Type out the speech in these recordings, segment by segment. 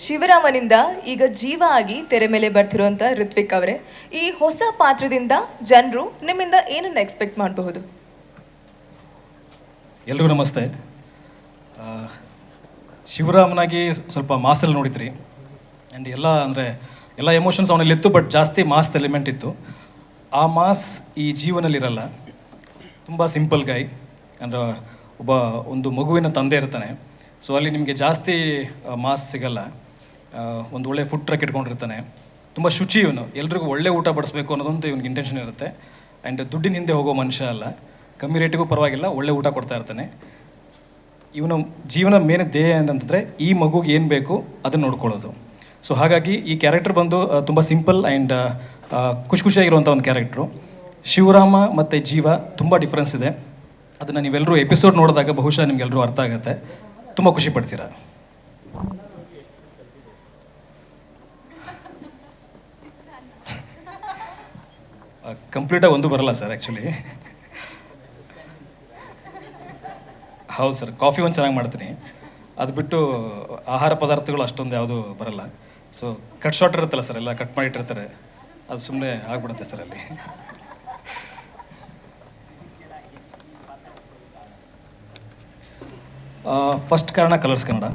ಶಿವರಾಮನಿಂದ ಈಗ ಜೀವ ಆಗಿ ತೆರೆ ಮೇಲೆ ಬರ್ತಿರುವಂತ ಋತ್ವಿಕ್ ಅವರೇ ಈ ಹೊಸ ಪಾತ್ರದಿಂದ ಜನರು ನಿಮ್ಮಿಂದ ಏನನ್ನ ಎಕ್ಸ್ಪೆಕ್ಟ್ ಮಾಡಬಹುದು? ಎಲ್ರಿಗೂ ನಮಸ್ತೆ. ಆ, ಶಿವರಾಮನಾಗಿ ಸ್ವಲ್ಪ ಮಾಸಲ್ಲಿ ನೋಡಿದ್ರಿ. ಆ್ಯಂಡ್ ಎಲ್ಲ ಅಂದರೆ ಎಲ್ಲ ಎಮೋಷನ್ಸ್ ಅವನಲ್ಲಿತ್ತು ಬಟ್ ಜಾಸ್ತಿ ಮಾಸ್ ಎಲಿಮೆಂಟ್ ಇತ್ತು. ಆ ಮಾಸ್ ಈ ಜೀವನಲ್ಲಿರಲ್ಲ ತುಂಬ ಸಿಂಪಲ್ ಗಾಯ್ ಅಂದ್ರೆ ಒಬ್ಬ ಒಂದು ಮಗುವಿನ ತಂದೆ ಇರ್ತಾನೆ. ಸೊ ಅಲ್ಲಿ ನಿಮಗೆ ಜಾಸ್ತಿ ಮಾಸ್ ಸಿಗಲ್ಲ. ಒಂದು ಒಳ್ಳೆ ಫುಡ್ ಟ್ರಕ್ ಇಟ್ಕೊಂಡಿರ್ತಾನೆ. ತುಂಬ ಶುಚಿ ಇವನು. ಎಲ್ರಿಗೂ ಒಳ್ಳೆ ಊಟ ಬಡಿಸ್ಬೇಕು ಅನ್ನೋದೊಂದು ಇವ್ನಿಗೆ ಇಂಟೆನ್ಷನ್ ಇರುತ್ತೆ. ಆ್ಯಂಡ್ ದುಡ್ಡಿನ ಹಿಂದೆ ಹೋಗೋ ಮನುಷ್ಯ ಅಲ್ಲ. ಕಮ್ಮಿ ರೇಟಿಗೂ ಪರವಾಗಿಲ್ಲ, ಒಳ್ಳೆ ಊಟ ಕೊಡ್ತಾ ಇರ್ತಾನೆ. ಇವನ ಜೀವನ ಮೇನ್ ಧ್ಯೇಯ ಏನಂತಂದರೆ ಈ ಮಗುಗೆ ಏನು ಬೇಕು ಅದನ್ನು ನೋಡ್ಕೊಳ್ಳೋದು. ಸೊ ಹಾಗಾಗಿ ಈ ಕ್ಯಾರೆಕ್ಟರ್ ಬಂದು ತುಂಬ ಸಿಂಪಲ್ ಆ್ಯಂಡ್ ಖುಷಿ ಖುಷಿಯಾಗಿರುವಂಥ ಒಂದು ಕ್ಯಾರೆಕ್ಟ್ರು ಶಿವರಾಮ ಮತ್ತು ಜೀವ ತುಂಬ ಡಿಫ್ರೆನ್ಸ್ ಇದೆ. ಅದನ್ನು ನೀವೆಲ್ಲರೂ ಎಪಿಸೋಡ್ ನೋಡಿದಾಗ ಬಹುಶಃ ನಿಮಗೆಲ್ಲರೂ ಅರ್ಥ ಆಗುತ್ತೆ. ತುಂಬ ಖುಷಿ ಪಡ್ತೀರಾ? ಕಂಪ್ಲೀಟಾಗಿ ಒಂದು ಬರಲ್ಲ ಸರ್ ಆ್ಯಕ್ಚುಲಿ ಹೌದು ಸರ್ ಕಾಫಿ ಒಂದು ಚೆನ್ನಾಗಿ ಮಾಡ್ತೀನಿ. ಅದು ಬಿಟ್ಟು ಆಹಾರ ಪದಾರ್ಥಗಳು ಅಷ್ಟೊಂದು ಯಾವುದು ಬರಲ್ಲ. ಸೊ ಕಟ್ ಶಾರ್ಟ್ ಇರುತ್ತಲ್ಲ ಸರ್ ಎಲ್ಲ ಕಟ್ ಮಾಡಿಟ್ಟಿರ್ತಾರೆ. ಅದು ಸುಮ್ಮನೆ ಆಗ್ಬಿಡುತ್ತೆ ಸರ್ ಅಲ್ಲಿ. ಫಸ್ಟ್ ಕಾರಣ Colors Kannada.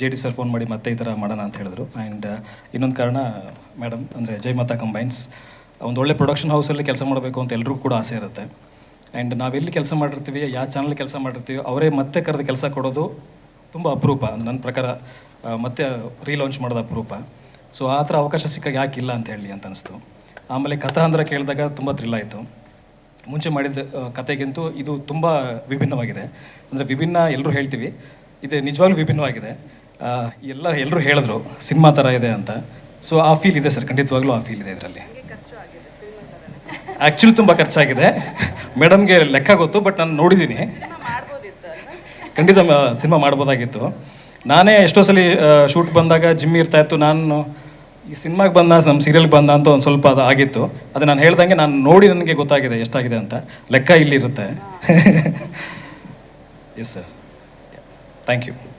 J D sir phone ಮಾಡಿ ಮತ್ತೆ ಈ ಥರ ಮಾಡೋಣ ಅಂತ ಹೇಳಿದ್ರು. ಆ್ಯಂಡ್ ಇನ್ನೊಂದು ಕಾರಣ ಮೇಡಮ್ ಅಂದರೆ ಜೈಮಾತಾ ಕಂಬೈನ್ಸ್ ಒಂದು ಒಳ್ಳೆ ಪ್ರೊಡಕ್ಷನ್ ಹೌಸಲ್ಲಿ ಕೆಲಸ ಮಾಡಬೇಕು ಅಂತ ಎಲ್ಲರಿಗೂ ಕೂಡ ಆಸೆ ಇರುತ್ತೆ. ಆ್ಯಂಡ್ ನಾವೆಲ್ಲಿ ಕೆಲಸ ಮಾಡಿರ್ತೀವಿ, ಯಾವ ಚಾನಲ್ ಕೆಲಸ ಮಾಡಿರ್ತೀವಿ, ಅವರೇ ಮತ್ತೆ ಕರೆದು ಕೆಲಸ ಕೊಡೋದು ತುಂಬ ಅಪರೂಪ. ನನ್ನ ಪ್ರಕಾರ ಮತ್ತೆ ರೀಲಾಂಚ್ ಮಾಡೋದು ಅಪರೂಪ. ಸೊ ಆ ಥರ ಅವಕಾಶ ಸಿಕ್ಕಾಗ ಇಲ್ಲ ಅಂತ ಹೇಳಿ ಅಂತ ಅನಿಸ್ತು. ಆಮೇಲೆ ಕಥಾ ಅಂದ್ರೆ ಕೇಳಿದಾಗ ತುಂಬ ಥ್ರಿಲ್ ಆಯಿತು. ಮುಂಚೆ ಮಾಡಿದ ಕತೆಗಿಂತೂ ಇದು ತುಂಬ ವಿಭಿನ್ನವಾಗಿದೆ. ಅಂದರೆ ವಿಭಿನ್ನ ಎಲ್ಲರೂ ಹೇಳ್ತೀವಿ. ಇದು ನಿಜವಾಗ್ಲೂ ವಿಭಿನ್ನವಾಗಿದೆ. ಎಲ್ಲ ಎಲ್ಲರೂ ಹೇಳಿದ್ರು, ಸಿನಿಮಾ ಥರ ಇದೆ ಅಂತ. ಸೊ ಆ ಫೀಲ್ ಇದೆ ಸರ್ ಖಂಡಿತವಾಗ್ಲೂ ಆ ಫೀಲ್ ಇದೆ ಇದರಲ್ಲಿ. ಆ್ಯಕ್ಚುಲಿ ತುಂಬ ಖರ್ಚಾಗಿದೆ. ಮೇಡಮ್ಗೆ ಲೆಕ್ಕ ಗೊತ್ತು ಬಟ್ ನಾನು ನೋಡಿದ್ದೀನಿ. ಖಂಡಿತ ಸಿನಿಮಾ ಮಾಡ್ಬೋದಾಗಿತ್ತು. ನಾನೇ ಎಷ್ಟೋ ಸಲ ಶೂಟ್ ಬಂದಾಗ ಜಿಮ್ ಇರ್ತಾ ಇತ್ತು. ನಾನು ಈ ಸಿನಿಮಾಗೆ ಬಂದ ನಮ್ಮ ಸೀರಿಯಲ್ ಬಂದ ಅಂತ ಒಂದು ಸ್ವಲ್ಪ ಅದು ಆಗಿತ್ತು. ಅದು ನಾನು ಹೇಳ್ದಂಗೆ ನಾನು ನೋಡಿ ನನಗೆ ಗೊತ್ತಾಗಿದೆ ಎಷ್ಟಾಗಿದೆ ಅಂತ. ಲೆಕ್ಕ ಇಲ್ಲಿರುತ್ತೆ. Yes sir thank you